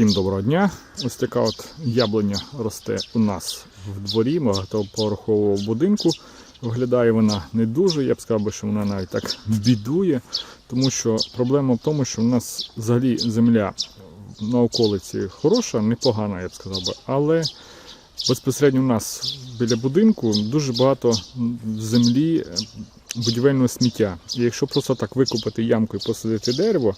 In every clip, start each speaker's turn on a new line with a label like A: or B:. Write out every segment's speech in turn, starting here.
A: Всім доброго дня. Ось така от яблуня росте у нас в дворі багатоповерхового будинку. Виглядає вона не дуже, я б сказав, що вона навіть так бідує, тому що проблема в тому, що у нас взагалі земля на околиці хороша, непогана, я б сказав би, але безпосередньо у нас біля будинку дуже багато землі будівельного сміття. І якщо просто так викопати ямку і посадити дерево,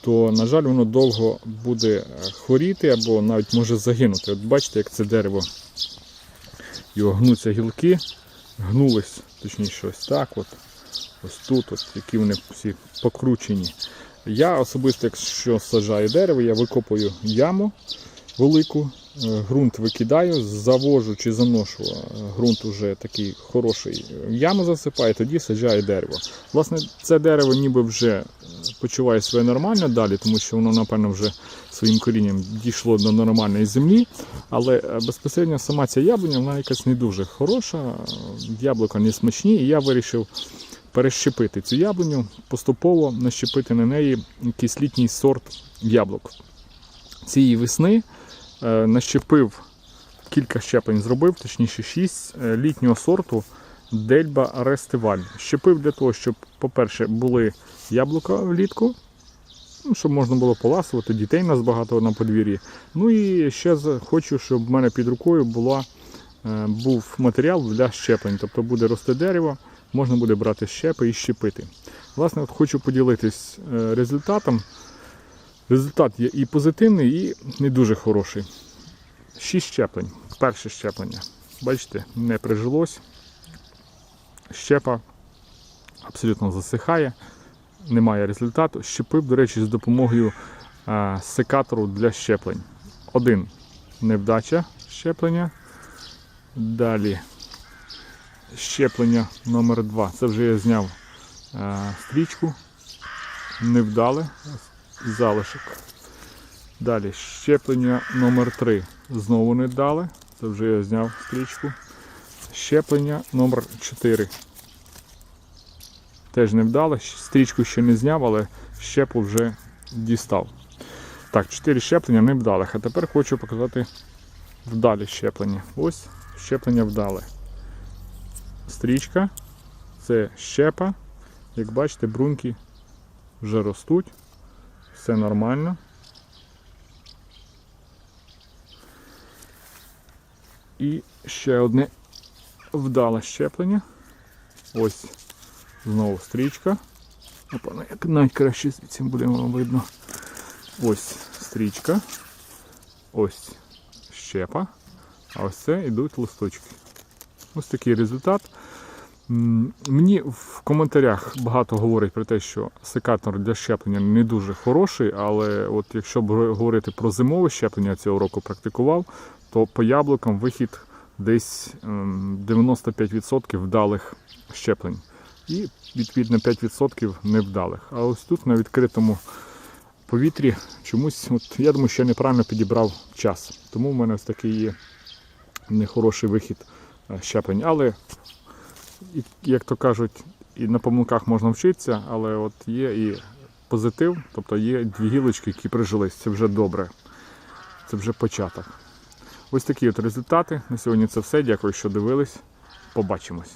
A: то, на жаль, воно довго буде е, хворіти або навіть може загинути. От бачите, як це дерево, його гнуться гілки, гнулись, точніше, ось так, от, ось тут, от, які вони всі покручені. Я особисто, якщо саджаю дерево, я викопую яму велику, е, ґрунт викидаю, завожу чи заношу е, ґрунт уже такий хороший, яму засипаю, тоді саджаю дерево. Власне, це дерево ніби вже е, почуває себе нормально далі, тому що воно, напевно, вже своїм корінням дійшло до нормальної землі. Але е, безпосередньо сама ця яблуня, вона якась не дуже хороша, е, яблука не смачні, і я вирішив перещепити цю яблуню, поступово нащепити на неї якийсь літній сорт яблук. Цієї весни е, нащепив кілька щеплень зробив, точніше 6 літнього сорту Дельба Рестиваль. Щепив для того, щоб, по-перше, були яблука влітку, ну, щоб можна було поласувати, дітей нас багато на подвір'ї. Ну і ще хочу, щоб в мене під рукою була, е, був матеріал для щеплень. Тобто буде рости дерево, можна буде брати щепи і щепити. Власне, от хочу поділитись е, результатом. Результат є і позитивний, і не дуже хороший. Шість щеплень. Перше щеплення. Бачите, не прижилось. Щепа абсолютно засихає, немає результату. Щепив, до речі, з допомогою а, секатору для щеплень. Один невдача щеплення. Далі щеплення номер два. Це вже я зняв а, стрічку. Залишок. Далі щеплення номер 3 знову не дали. Це вже я зняв стрічку. Щеплення номер 4 Теж не вдало. Стрічку ще не зняв, але щепу вже дістав. Так, 4 щеплення не вдалих. А тепер хочу показати вдалі щеплення. Ось щеплення вдале. Стрічка. Це щепа. Як бачите, бруньки вже ростуть. Все нормально. І ще одне вдале щеплення. Ось знову стрічка. Опа, як найкраще звідси буде вам видно. Ось стрічка. Ось щепа. А ось це йдуть листочки. Ось такий результат. Мені в коментарях багато говорять про те, що секатор для щеплення не дуже хороший, але от якщо б говорити про зимове щеплення цього року практикував, то по яблукам вихід десь ем, 95% вдалих щеплень. І відповідно 5% невдалих. А ось тут на відкритому повітрі чомусь, от, я думаю, що я неправильно підібрав час. Тому в мене ось такий є нехороший вихід е, щеплень. Але як то кажуть, і на помилках можна вчитися, але от є і позитив, тобто є дві гілочки, які прижились. Це вже добре. Це вже початок. Ось такі от результати. На сьогодні це все. Дякую, що дивились. Побачимось.